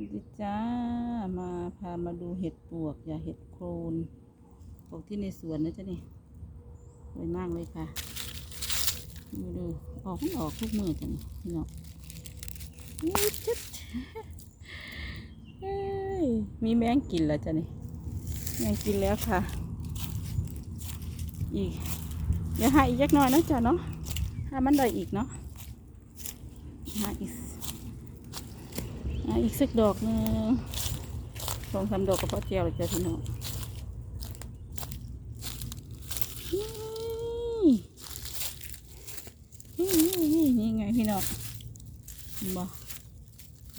นี่จ้ามาพามาดูเห็ดปวก อย่าเห็ดโคนปลูกที่ในสวนนะจ๊ะนี่สวยมากเลยค่ะดูดูออกมันออกทุกมือจ้ะนี่พี่น้องจุดเอ้ยมีแมงกินแล้วจ้ะนี่แมงกินแล้วค่ะ อีกเดี๋ยวหาอีกยักน่อยนะจ๊ะเนาะถ้ามันได้อีกเนาะหาอีก อีกสักดอกหนึงสองสามดอกก็พอเจียวเลยจ้ะพี่น้องนี่นี่นี่ไงพี่น้องเห็นบ่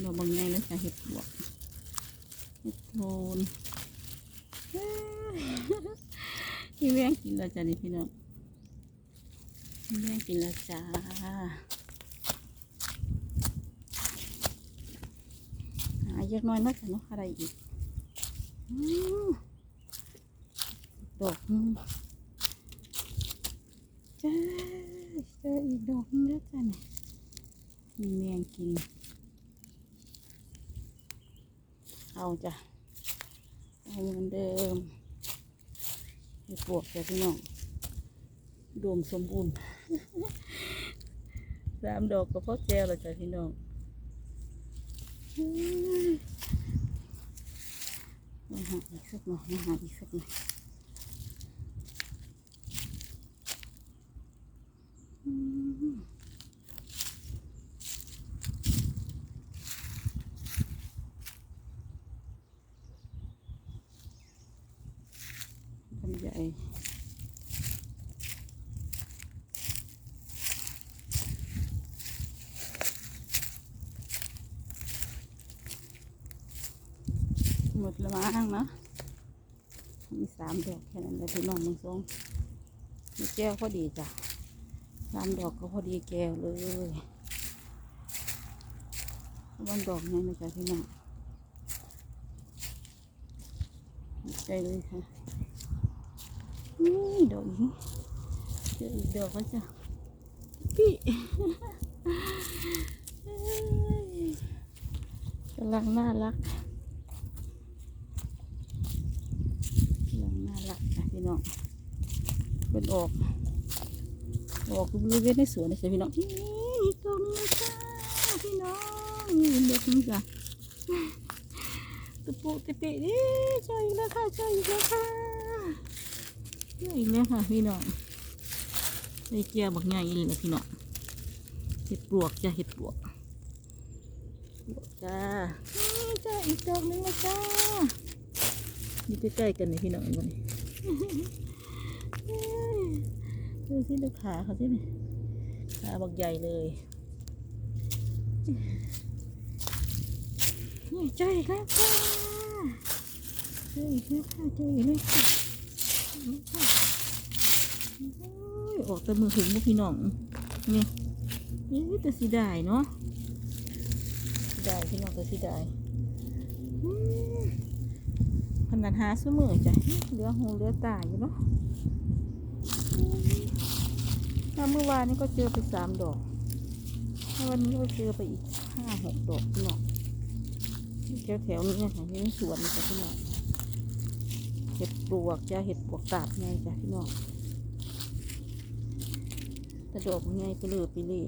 ดอกบางไงแล้วจะเห็ดบวกเห็ดโคนเอ้ยพี่แม่งกินแล้วจ้ะนี่พี่น้องพี่แม่งกินแล้วจ้า หาเยอะน้อยนักเนาะอะไรอีกอืมดอกนึงจ้าเจออีกดอกนึงแล้วจ้ะเนี่ยมีแมงกิน เอาจ้ะเอาเหมือนเดิมให้ปวกจ้ะพี่น้องรวมสมบูรณ์สามดอกก็พอแจวแล้วจ้ะพี่น้อง มาหาอีกสักหน่อยมาหาอีกสักหน่อยอืมลำใหญ่หมดและมั้งเนาะ มีสามดอกแค่นั้นเลยพี่น้องมึงทรงมีแก้วพอดีจ้ะสามดอกก็พอดีแก้วเลยวันดอกนี้นะจ๊ะพี่น้องใจเลยค่ะนี่ดอกนี้เจออีกดอกแล้วจ้ะพี่กำลังน่ารัก กำลังน่ารักนะ พี่น้องเป็นออกออกบริเวณในสวนนะจ๊ะพี่น้องนี่ตรงนี้จ้าพี่น้องนี่เด็กนี่จ้ะตะปุตะปินี่ช่วยอีกแล้วค่ะช่วยอีกแล้วค่ะช่วยอีกแล้วค่ะพี่น้องไอ้เจียบักใหญ่เลยนะพี่น้องเห็ดปลวกจ้ะเห็ดปลวกปลวกจ้านี่จ้าอีกดอกนึงนะจ้าอยู่ใกล้ๆกันนี่พี่น้องวันนี้ ดูสิดูขาเขาสิเนี่ยขาบักใหญ่เลยนี่เจออีกแล้วค่ะเจออีกแล้วค่ะเจออีกแล้วค่ะเจออีกแล้วค่ะโอ้ยออกแต่มือถึงพวกพี่น้องนี่นี่แต่สีได้เนาะสีได้พี่น้องแต่สีด้อืม ขนาดหาซื้อมือจ้ะเหลือหูเหลือตาอยู่เนาะถ้าเมื่อวานนี้ก็เจอไปสามดอกถ้าวันนี้ก็เจอไปอีกห้าหกดอกพี่น้องแถวแถวๆนี้ค่ะนี่สวนจ้ะพี่น้องเห็ดปลวกจ้ะเห็ดปลวกตาบไงจ้ะพี่น้องแต่ดอกไงก็เลือไปเลย